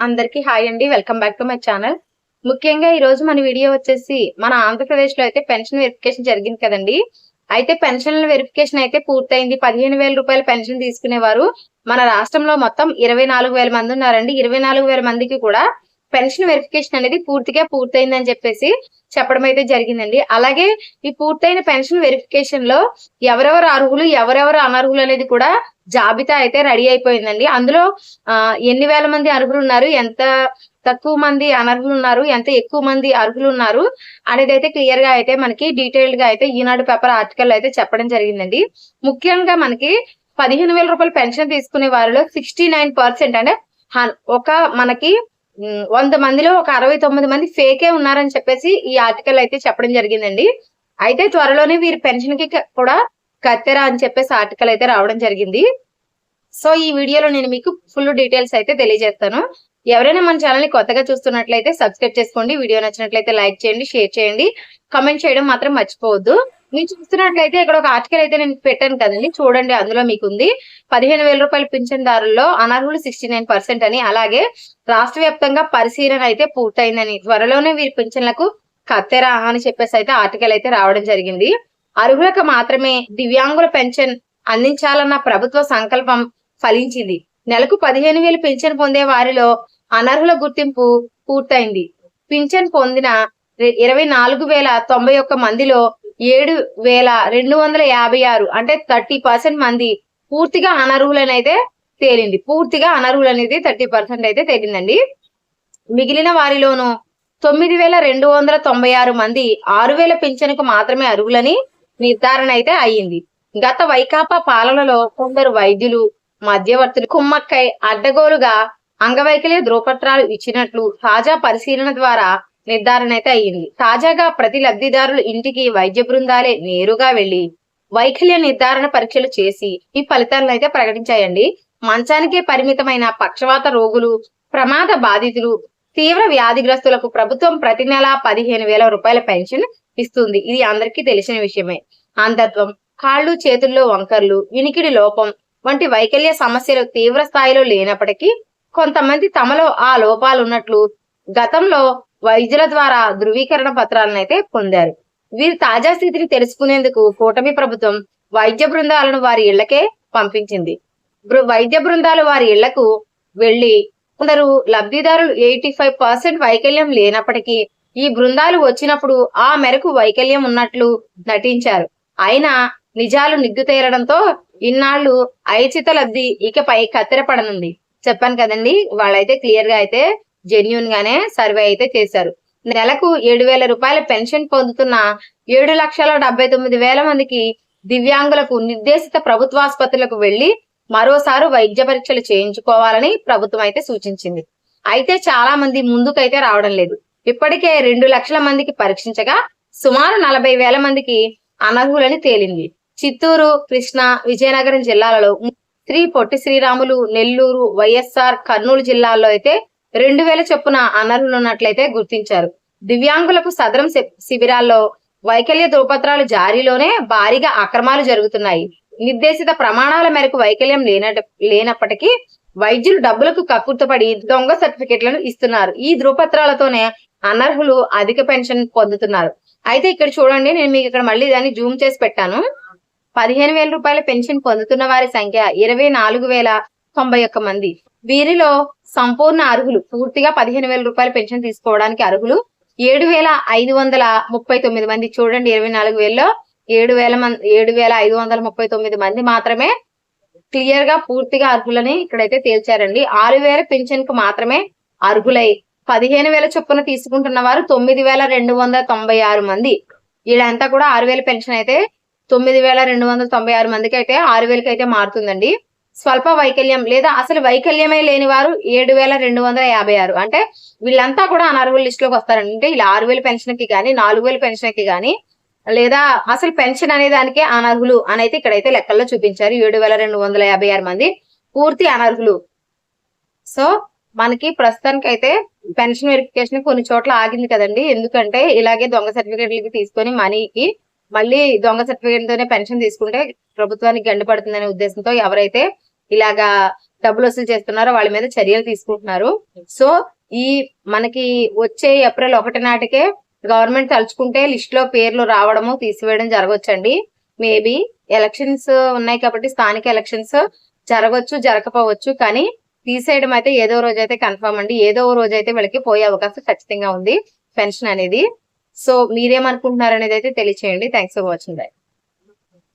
అందరికీ హాయ్ అండి. Welcome back to my channel. ముఖ్యంగా ఈ రోజు మన వీడియో వచ్చేసి మన ఆంధ్రప్రదేశ్లో అయితే పెన్షన్ వెరిఫికేషన్ జరిగింది కదండి. అయితే పెన్షన్ వెరిఫికేషన్ అయితే పూర్తయింది. పదిహేను వేల రూపాయల పెన్షన్ తీసుకునేవారు. మన రాష్ట్రంలో మొత్తం ఇరవై నాలుగు వేల మంది ఉన్నారండి. ఇరవై నాలుగు వేల మందికి కూడా పెన్షన్ వెరిఫికేషన్ అనేది పూర్తిగా పూర్తయిందని చెప్పేసి చెప్పడం అయితే జరిగిందండి. అలాగే ఈ పూర్తయిన పెన్షన్ వెరిఫికేషన్లో ఎవరెవరు అర్హులు ఎవరెవరు అనర్హులు అనేది కూడా జాబితా అయితే రెడీ అయిపోయిందండి. అందులో ఎన్ని వేల మంది అర్హులు ఉన్నారు ఎంత తక్కువ మంది అనర్హులు ఉన్నారు ఎంత ఎక్కువ మంది అర్హులు ఉన్నారు అనేది అయితే క్లియర్గా అయితే మనకి డీటెయిల్డ్గా అయితే ఈనాడు పేపర్ ఆర్టికల్ అయితే చెప్పడం జరిగిందండి. ముఖ్యంగా మనకి పదిహేను వేల రూపాయల పెన్షన్ తీసుకునే వారిలో సిక్స్టీ నైన్ పర్సెంట్ అంటే ఒక మనకి వంద మందిలో ఒక అరవై తొమ్మిది మంది ఫేకే ఉన్నారని చెప్పేసి ఈ ఆర్టికల్ అయితే చెప్పడం జరిగిందండి. అయితే త్వరలోనే వీరి పెన్షన్కి కూడా కత్తెర అని చెప్పేసి ఆర్టికల్ అయితే రావడం జరిగింది. సో ఈ వీడియోలో నేను మీకు ఫుల్ డీటెయిల్స్ అయితే తెలియజేస్తాను. ఎవరైనా మన ఛానల్ని కొత్తగా చూస్తున్నట్లయితే సబ్స్క్రైబ్ చేసుకోండి. వీడియో నచ్చినట్లయితే లైక్ చేయండి షేర్ చేయండి. కమెంట్ చేయడం మాత్రం మర్చిపోవద్దు. మీరు చూస్తున్నట్లయితే ఇక్కడ ఒక ఆర్టికల్ అయితే నేను పెట్టాను కదండి. చూడండి అందులో మీకు ఉంది పదిహేను వేల రూపాయల పింఛన్దారుల్లో అనర్హులు సిక్స్టీ నైన్ పర్సెంట్ అని. అలాగే రాష్ట్ర వ్యాప్తంగా పరిశీలన అయితే పూర్తయిందని. త్వరలోనే వీరి పింఛన్లకు కత్తెరా అని చెప్పేసి అయితే ఆర్టికల్ అయితే రావడం జరిగింది. అర్హులకు మాత్రమే దివ్యాంగుల పెన్షన్ అందించాలన్న ప్రభుత్వ సంకల్పం ఫలించింది. నెలకు పదిహేను వేలు పింఛన్ పొందే వారిలో అనర్హుల గుర్తింపు పూర్తయింది. పింఛన్ పొందిన ఇరవై నాలుగు వేల తొంభై ఒక్క మందిలో ఏడు వేల రెండు వందల యాభై ఆరు అంటే థర్టీ పర్సెంట్ మంది పూర్తిగా అనర్హులనైతే తేలింది. పూర్తిగా అనర్హులు అనేది థర్టీ పర్సెంట్ అయితే తేలిందండి. మిగిలిన వారిలోనూ తొమ్మిది వేల రెండు వందల తొంభై ఆరు మంది ఆరు వేల పింఛన్కు మాత్రమే అర్హులని నిర్ధారణ అయితే అయ్యింది. గత వైకాపా పాలనలో కొందరు వైద్యులు మధ్యవర్తులు కుమ్మక్కై అడ్డగోలుగా అంగవైకల్య ధ్రువపత్రాలు ఇచ్చినట్లు తాజా పరిశీలన ద్వారా నిర్ధారణ అయితే అయ్యింది తాజాగా ప్రతి లబ్ధిదారులు ఇంటికి వైద్య బృందాలే నేరుగా వెళ్ళి వైకల్య నిర్ధారణ పరీక్షలు చేసి ఈ ఫలితాలను అయితే ప్రకటించాయండి. మంచానికే పరిమితమైన పక్షవాత రోగులు ప్రమాద బాధితులు తీవ్ర వ్యాధిగ్రస్తులకు ప్రభుత్వం ప్రతి నెల పదిహేను వేల రూపాయల పెన్షన్ ఇస్తుంది. ఇది అందరికీ తెలిసిన విషయమే. అంధత్వం కాళ్ళు చేతుల్లో వంకర్లు వినికిడి లోపం వంటి వైకల్య సమస్యలు తీవ్ర స్థాయిలో లేనప్పటికీ కొంతమంది తమలో ఆ లోపాలు ఉన్నట్లు గతంలో వైద్యుల ద్వారా ధృవీకరణ పత్రాలను అయితే పొందారు. వీరి తాజా స్థితిని తెలుసుకునేందుకు కూటమి ప్రభుత్వం వైద్య బృందాలను వారి ఇళ్ళకే పంపించింది. బృ- వైద్య బృందాలు వారి ఇళ్ళకు వెళ్ళి కొందరు లబ్ధిదారులు ఎయిటీ ఫైవ్ పర్సెంట్ వైకల్యం లేనప్పటికీ ఈ బృందాలు వచ్చినప్పుడు ఆ మేరకు వైకల్యం ఉన్నట్లు నటించారు. అయినా నిజాలు నిగ్గు తేరడంతో ఇన్నాళ్ళు ఐచిత లబ్ధి ఇకపై కత్తిరపడనుంది. చెప్పాను కదండి వాళ్ళైతే క్లియర్గా అయితే జెన్యున్ గానే సర్వే అయితే చేశారు. నెలకు ఏడు వేల రూపాయల పెన్షన్ పొందుతున్న ఏడు లక్షల డెబ్బై తొమ్మిది వేల మందికి దివ్యాంగులకు నిర్దేశిత ప్రభుత్వాసుపత్రులకు వెళ్ళి మరోసారి వైద్య పరీక్షలు చేయించుకోవాలని ప్రభుత్వం అయితే సూచించింది. అయితే చాలా మంది ముందుకైతే రావడం లేదు. ఇప్పటికే రెండు లక్షల మందికి పరీక్షించగా సుమారు నలభై వేల మందికి అనర్హులని తేలింది. చిత్తూరు కృష్ణా విజయనగరం జిల్లాలలో శ్రీ పొట్టి శ్రీరాములు నెల్లూరు వైఎస్ఆర్ కర్నూలు జిల్లాల్లో అయితే రెండు వేల చొప్పున అనర్హులు ఉన్నట్లయితే గుర్తించారు. దివ్యాంగులకు సదరం శిబిరాల్లో వైకల్య ధృవపత్రాలు జారీలోనే భారీగా అక్రమాలు జరుగుతున్నాయి. నిర్దేశిత ప్రమాణాల మేరకు వైకల్యం లేనట లేనప్పటికీ వైద్యులు డబ్బులకు కక్కుర్తపడి దొంగ సర్టిఫికెట్లను ఇస్తున్నారు. ఈ ధృవపత్రాలతోనే అనర్హులు అధిక పెన్షన్ పొందుతున్నారు. అయితే ఇక్కడ చూడండి నేను మీకు ఇక్కడ మళ్ళీ దాన్ని జూమ్ చేసి పెట్టాను. పదిహేను వేల రూపాయల పెన్షన్ పొందుతున్న వారి సంఖ్య ఇరవై నాలుగు వేల తొంభై ఒక్క మంది. వీరిలో సంపూర్ణ అర్హులు పూర్తిగా పదిహేను వేల రూపాయల పెన్షన్ తీసుకోవడానికి అర్హులు ఏడు వేల ఐదు వందల ముప్పై తొమ్మిది మంది. చూడండి ఇరవై నాలుగు వేలలో ఏడు వేల మంది ఏడు వేల ఐదు వందల ముప్పై తొమ్మిది మంది మాత్రమే క్లియర్గా పూర్తిగా అర్హులని ఇక్కడైతే తేల్చారండి. ఆరు వేల పెన్షన్కు మాత్రమే అర్హులై పదిహేను వేల చొప్పున తీసుకుంటున్న వారు తొమ్మిది వేల రెండు వందల తొంభై ఆరు మంది. వీళ్ళంతా కూడా ఆరు వేల పెన్షన్ అయితే తొమ్మిది వేల రెండు వందల తొంభై ఆరు మందికి అయితే ఆరు వేలకి అయితే మారుతుందండి. స్వల్ప వైకల్యం లేదా అసలు వైకల్యమే లేని వారు ఏడు వేల రెండు వందల యాభై ఆరు. అంటే వీళ్ళంతా కూడా అనర్హుల లిస్ట్లోకి వస్తారండి. అంటే ఇలా ఆరు వేల పెన్షన్కి కానీ నాలుగు వేల పెన్షన్కి కానీ లేదా అసలు పెన్షన్ అనే దానికే అనర్హులు అని అయితే ఇక్కడైతే లెక్కల్లో చూపించారు. ఏడు వేల రెండు వందల యాభై ఆరు మంది పూర్తి అనర్హులు. సో మనకి ప్రస్తుతానికి అయితే పెన్షన్ వెరిఫికేషన్ కొన్ని చోట్ల ఆగింది కదండి. ఎందుకంటే ఇలాగే దొంగ సర్టిఫికేట్లకి తీసుకొని మనీకి మళ్ళీ దొంగ సర్టిఫికేట్ తోనే పెన్షన్ తీసుకుంటే ప్రభుత్వానికి గండి పడుతుందనే ఉద్దేశంతో ఎవరైతే ఇలాగా డబ్బులు వసూలు చేస్తున్నారో వాళ్ళ మీద చర్యలు తీసుకుంటున్నారు. సో ఈ మనకి వచ్చే ఏప్రిల్ ఒకటి నాటికే గవర్నమెంట్ తలుచుకుంటే లిస్ట్లో పేర్లు రావడము తీసివేయడం జరగవచ్చండి మేబీ ఎలక్షన్స్ ఉన్నాయి కాబట్టి స్థానిక ఎలక్షన్స్ జరగవచ్చు జరగకపోవచ్చు. కానీ తీసేయడం అయితే ఏదో రోజు అయితే కన్ఫర్మ్ అండి. ఏదో రోజు అయితే వీళ్ళకి పోయే అవకాశం ఖచ్చితంగా ఉంది పెన్షన్ అనేది. సో మీరేమనుకుంటున్నారు అనేది అయితే తెలియచేయండి. Thanks for watching bye